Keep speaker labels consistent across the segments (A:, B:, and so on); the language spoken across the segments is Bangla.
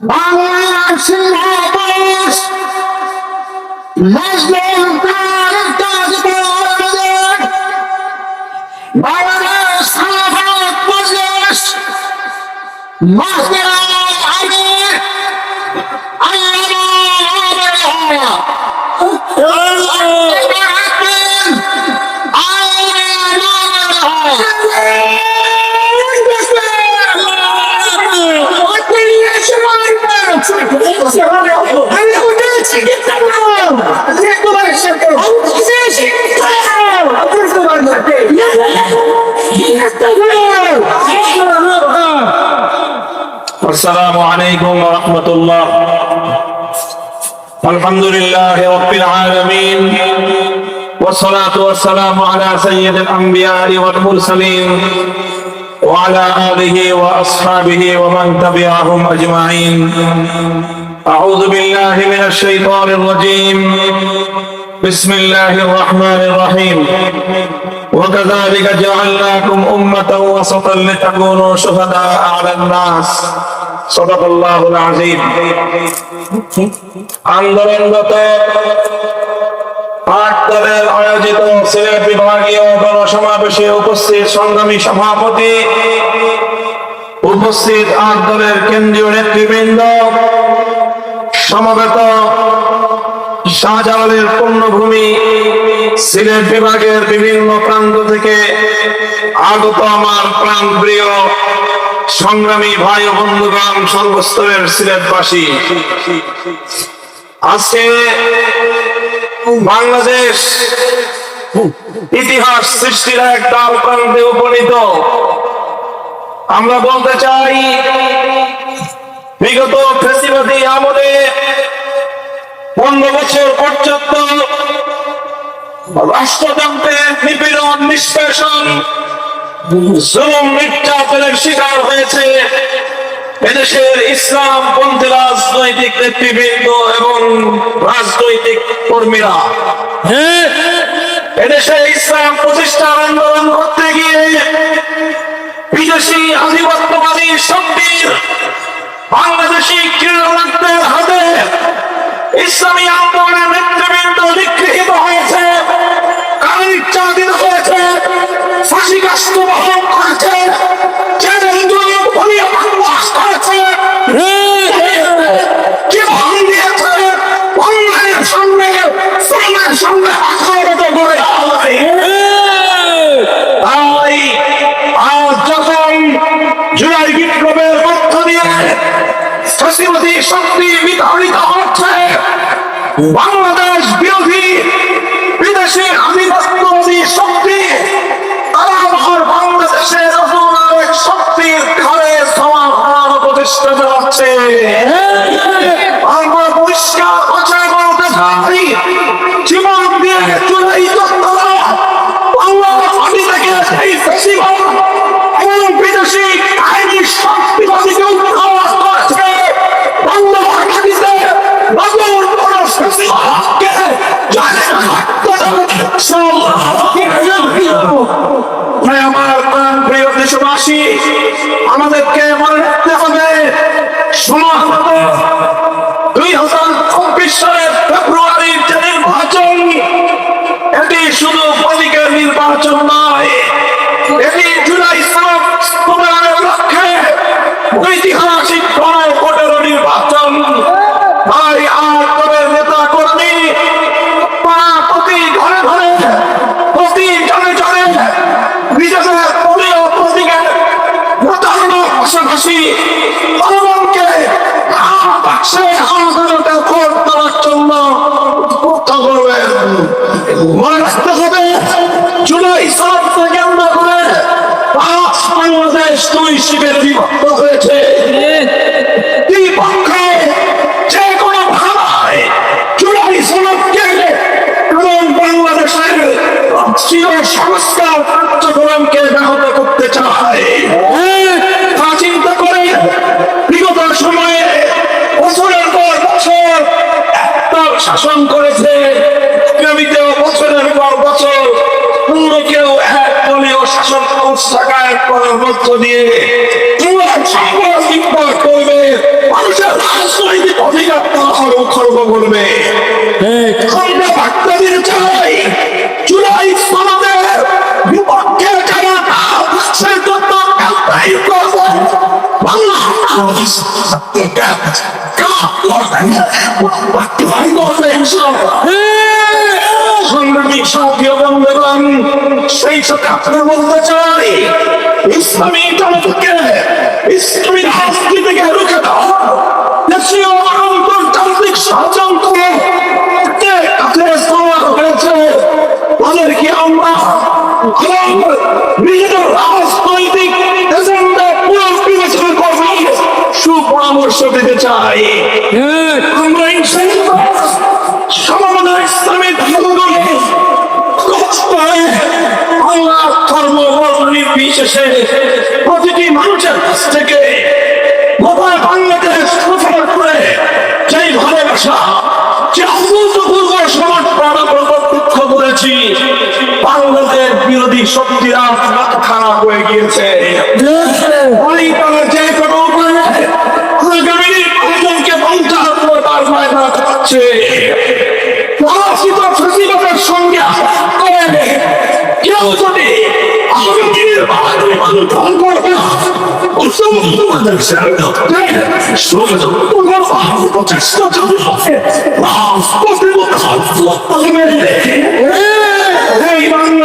A: বাংলার সিংহাবাস মুসলিম বাংলাদেশ সালাফাত মজলিস মাহদিরা আমির
B: السلام عليكم ورحمة الله الحمد لله رب العالمين والصلاة والسلام على سيد الأنبياء والمرسلين وعلى آله وأصحابه ومن تبعهم أجمعين أعوذ بالله من الشيطان الرجيم بسم الله الرحمن الرحيم وكذلك جعلناكم أمة وسطا لتكونوا شهداء على الناس صدق الله العظيم আন্দোলনরত আট দলের আয়োজিত সিলেট বিভাগীয় গণসমাবেশে উপস্থিত সংগ্রামী সভাপতি উপস্থিত আট দলের কেন্দ্রীয় নেতৃবৃন্দ সমবেত শাহজালালের পূর্ণভূমি সিলেট বিভাগের বিভিন্ন প্রান্ত থেকে আগত আমার প্রাণ প্রিয় সংগ্রামী ভাই ও বন্ধুগণ সর্বস্তরের সিলেটবাসী। আজকে বাংলাদেশ ইতিহাস সৃষ্টির এক ডাল প্রান্তে উপনীত। আমরা বলতে চাই বিগত ফেসিবাদী আমলে পনেরো বছর পর্যন্ত রাষ্ট্রযন্ত্রের নিপীড়ন, নিষ্পেষণ শিকার হয়েছে এদেশের ইসলাম পন্থী রাজনৈতিক নেতৃবৃন্দ এবং রাজনৈতিক কর্মীরা। এদেশে ইসলাম প্রতিষ্ঠার আন্দোলন করতে গিয়ে বিদেশি আধিপত্যবাদী শক্তির বাংলাদেশি ক্রীড়াবিদদের হাতে ইসলামী আন্দোলনের নেতৃবৃন্দ নিগৃহীত হয়েছে। কালিচাদিত হয়েছে। ফাঁসি কাস্ত বহন করেছে। জেলে জুলুম ভুলিয়ে বাংলাদেশ করেছে জীবন দিয়েছে অন্যায়ের সঙ্গে শ্রমের সঙ্গে আঘাত করে তাই আজ যখন জুলাই বিপ্লবের মধ্য দিয়ে ফসিবাদী শক্তি বিতাড়িত হচ্ছে বাংলাদেশ বিরোধী বিদেশি আধিপত্যবাদী শক্তি তারা আমার বাংলাদেশের নতুন শক্তির ঘরে সমাধান প্রতিষ্ঠা চালাচ্ছে আমরা পরিষ্কার আমাদেরকে মনে রাখতে হবে সমাগত জন্য মনে রাখতে হবে জুলাই সাত থেকে আমরা করে পাঁচ বাংলাদেশ দুই শিবের বিভক্ত হয়েছে দুই পক্ষে যে কোনো ভাবায় জুলাই সনদকে এবং বাংলাদেশের সংস্কার কার্যক্রমকে ব্যাহত করতে চায় তা চিন্তা করে বিগত সময়ে বছরের পর বছর একদল শাসন করেছে। আগামীতেও বছরের পর বছর অন্য কেউ এক দলীয় শাসন টাকায় করার মধ্য দিয়ে করবে। মানুষের রাজনৈতিক অধিকার করবে। আমরা বার্তা দিতে চাই জুলাই সমাজের বিপক্ষে যারা সে জন্য সেই সাথে আপনার বলতে চাই ইসলামী জনতাকে ইসলামী রাজনীতিকে রুখে দাও দেশীয় আন্তর্জাতিক ষড়যন্ত্র হয়েছে তাদেরকে আমরা নিজেদের রাজনৈতিক এজেন্ডা পুরো বিবেচনা করব সুপরামর্শ দিতে চাই। আমরা ধর্ম নির্বিশেষে প্রতিটি মানুষের কাছ থেকে বাংলাদেশ প্রচার করে সেই ভালোবাসা যে অভূতপূর্ব সমাজ প্রাণাপণ প্রত্যক্ষ করেছি বাংলাদেশ বিরোধী শক্তিরা খারাপ হয়ে গিয়েছে ওই তারা যে কোনো উপায়ে আগামী নির্বাচনকে বঞ্চনা করে তার খাচ্ছে পরাজিত ফেসিবাদের সঙ্গে কেউ যদি আগামী নির্বাচনে বঞ্চন করবে প্রচেষ্টা চালাবে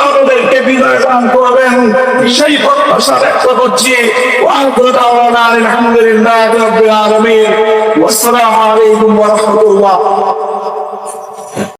B: আমাদেরকে বিদায় দান করবেন সেই প্রত্যাশা ব্যক্ত করছি আলহামদুলিল্লাহ আসসালামু আলাইকুম ওয়া রাহমাতুল্লাহ